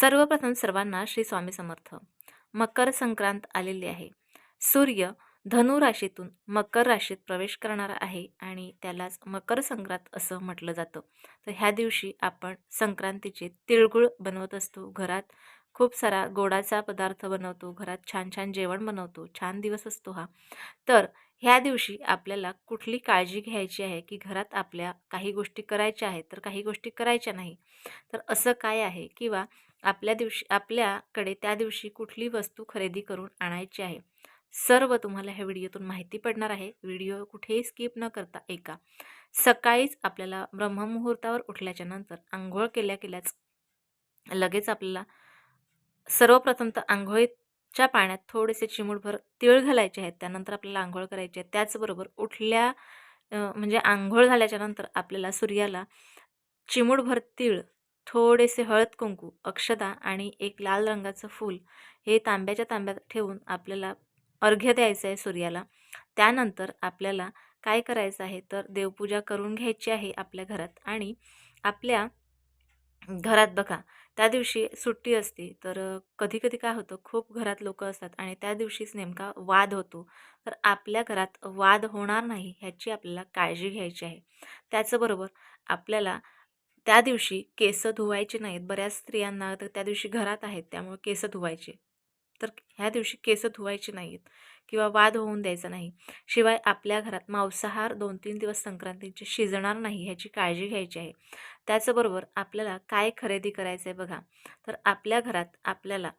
सर्वप्रथम सर्वांना श्री स्वामी समर्थ. मकर संक्रांत आलेली आहे. सूर्य धनु राशीतून मकर राशीत प्रवेश करणार आहे आणि त्यालाच मकर संक्रांत असं म्हटलं जातं. तर ह्या दिवशी आपण संक्रांतीचे तिळगुळ बनवत असतो घरात. खूप सारा गोडाचा पदार्थ बनवतो घरात छान छान जेवण बनवतो छान दिवस असतो हा. तर ह्या दिवशी आपल्याला कुठली काळजी घ्यायची आहे की घरात आपल्या काही गोष्टी करायच्या आहेत तर काही गोष्टी करायच्या नाही. तर असं काय आहे किंवा आपल्या दिवशी आपल्याकडे त्या दिवशी कुठली वस्तू खरेदी करून आणायची आहे? सर्व तुम्हाला ह्या व्हिडिओतून माहिती पडणार आहे. व्हिडिओ कुठेही स्किप न करता ऐका. सकाळीच आपल्याला ब्रह्ममुहूर्तावर उठल्याच्या नंतर आंघोळ केल्या केल्याच लगेच आपल्याला सर्वप्रथम तर आंघोळीच्या पाण्यात थोडेसे चिमूटभर तीळ घालायचे आहेत. त्यानंतर आपल्याला आंघोळ करायची आहे. त्याचबरोबर उठल्या म्हणजे आंघोळ झाल्याच्यानंतर आपल्याला सूर्याला चिमूटभर तीळ थोडेसे हळद कुंकू अक्षदा आणि एक लाल रंगाचं फूल हे तांब्याच्या तांब्यात ठेवून आपल्याला अर्घ्य द्यायचं आहे सूर्याला. त्यानंतर आपल्याला काय करायचं आहे तर देवपूजा करून घ्यायची आहे आपल्या घरात आणि आपल्या घरात बघा त्या दिवशी सुट्टी असते तर कधी कधी काय होतं खूप घरात लोक असतात आणि त्या दिवशीच नेमका वाद होतो. तर आपल्या घरात वाद होणार नाही ह्याची आपल्याला काळजी घ्यायची आहे. त्याचबरोबर आपल्याला त्या दिवशी केस धुवायचे नाहीत. बऱ्याच स्त्रियांना तर त्या दिवशी घरात आहेत त्यामुळे केस धुवायचे. तर ह्या दिवशी केस धुवायचे नाहीत किंवा वाद होऊन द्यायचा नाही. शिवाय आपल्या घरात मांसाहार दोन तीन दिवस संक्रांतीचे शिजणार नाही ह्याची काळजी घ्यायची आहे. त्याचबरोबर आपल्याला काय खरेदी करायचं आहे बघा. तर आपल्या घरात आपल्याला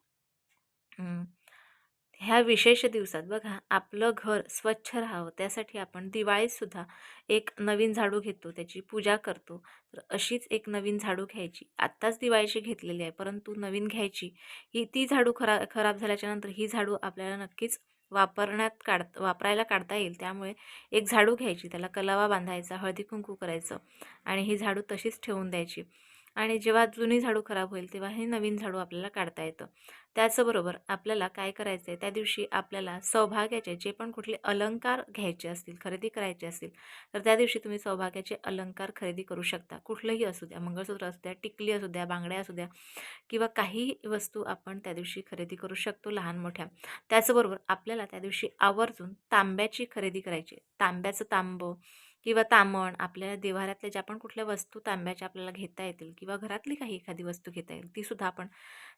ह्या विशेष दिवसात बघा आपलं घर स्वच्छ राहावं त्यासाठी आपण दिवाळीतसुद्धा एक नवीन झाडू घेतो त्याची पूजा करतो. तर अशीच एक नवीन झाडू घ्यायची. आत्ताच दिवाळीची घेतलेली आहे परंतु नवीन घ्यायची. ही ती झाडू खरा खराब झाल्याच्यानंतर ही झाडू आपल्याला नक्कीच वापरण्यात काढ वापरायला काढता येईल. त्यामुळे एक झाडू घ्यायची त्याला कलावा बांधायचा हळदी कुंकू करायचं आणि ही झाडू तशीच ठेवून द्यायची. आणि जेव्हा जुनी झाडू खराब होईल तेव्हा हे नवीन झाडू आपल्याला काढता येतं. त्याचबरोबर आपल्याला काय करायचं आहे त्या दिवशी आपल्याला सौभाग्याचे जे पण कुठले अलंकार घ्यायचे असतील खरेदी करायचे असतील तर त्या दिवशी तुम्ही सौभाग्याचे अलंकार खरेदी करू शकता. कुठलंही असू द्या मंगळसूत्र असू द्या टिकली असू द्या बांगड्या असू द्या किंवा काही वस्तू आपण त्या दिवशी खरेदी करू शकतो लहान मोठ्या. त्याचबरोबर आपल्याला त्या दिवशी आवर्जून तांब्याची खरेदी करायची तांब्याचं तांबं किंवा तामण आपल्या देवाऱ्यातल्या ज्या पण कुठल्या वस्तू तांब्याच्या आपल्याला घेता येतील किंवा घरातली काही एखादी वस्तू घेता येईल तीसुद्धा आपण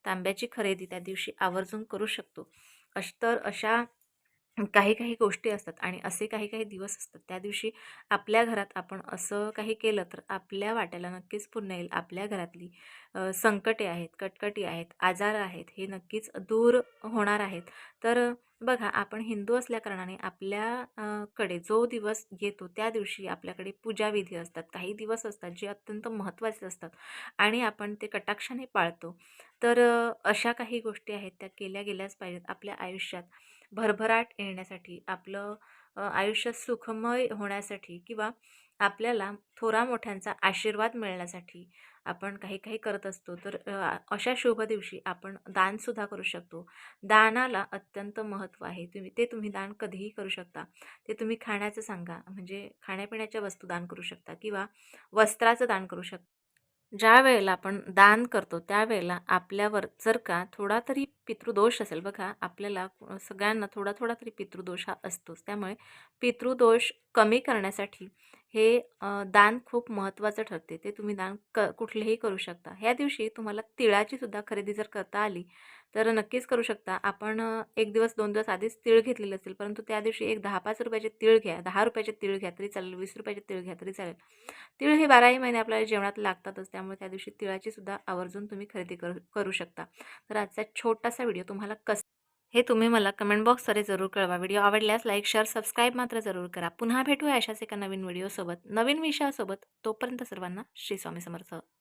तांब्याची खरेदी त्या दिवशी आवर्जून करू शकतो. अश तर अशा काही काही गोष्टी असतात आणि असे काही काही दिवस असतात. त्या दिवशी आपल्या घरात आपण असं काही केलं तर आपल्या वाट्याला नक्कीच पुन्हा येईल. आपल्या घरातली संकटे आहेत कटकटी आहेत आजार आहेत हे नक्कीच दूर होणार आहेत. तर बघा आपण हिंदू असल्याकारणाने आपल्याकडे जो दिवस येतो त्या दिवशी आपल्याकडे पूजाविधी असतात. काही दिवस असतात जे अत्यंत महत्त्वाचे असतात आणि आपण ते कटाक्षाने पाळतो. तर अशा काही गोष्टी आहेत त्या केल्या गेल्याच पाहिजेत आपल्या आयुष्यात. भरभराट येण्यासाठी आपलं आयुष्य सुखमय होण्यासाठी किंवा आपल्याला थोरा मोठ्यांचा आशीर्वाद मिळण्यासाठी आपण काही काही करत असतो. तर अशा शुभ दिवशी आपण दानसुद्धा करू शकतो. दानाला अत्यंत महत्त्व आहे. तुम्ही ते तुम्ही दान कधीही करू शकता. ते तुम्ही खाण्याचं सांगा. म्हणजे खाण्यापिण्याच्या वस्तू दान करू शकता किंवा वस्त्राचं दान करू शकता. ज्या वेळेला आपण दान करतो त्यावेळेला आपल्यावर जर का थोडा तरी पितृदोष असेल बघा आपल्याला सगळ्यांना थोडा थोडा तरी पितृदोष हा असतोच. त्यामुळे पितृदोष कमी करण्यासाठी हे दान खूप महत्त्वाचं ठरते. ते तुम्ही दान क कुठलेही करू शकता. ह्या दिवशी तुम्हाला तिळाची सुद्धा खरेदी जर करता आली तर नक्कीच करू शकता. आपण एक दिवस दोन दिवस आधीच तिळ घेतलेले असेल परंतु त्या दिवशी एक दहा पाच रुपयाचे तिळ घ्या दहा रुपयाचे तिळ घ्या तरी चालेल वीस रुपयाचे तिळ घ्या तरी चालेल. तिळ हे बाराही महिने आपल्याला जेवणात लागतातच त्यामुळे त्या दिवशी तिळाची सुद्धा आवर्जून तुम्ही खरेदी करू करू शकता. तर आजचा छोटासा व्हिडिओ तुम्हाला कस हे तुम्ही मला कमेंट बॉक्सद्वारे जरूर कळवा. व्हिडिओ आवडल्यास लाईक शेअर सबस्क्राईब मात्र जरूर करा. पुन्हा भेटूया अशाच एका नवीन व्हिडिओसोबत नवीन विषयासोबत तोपर्यंत सर्वांना श्री स्वामी समर्थ.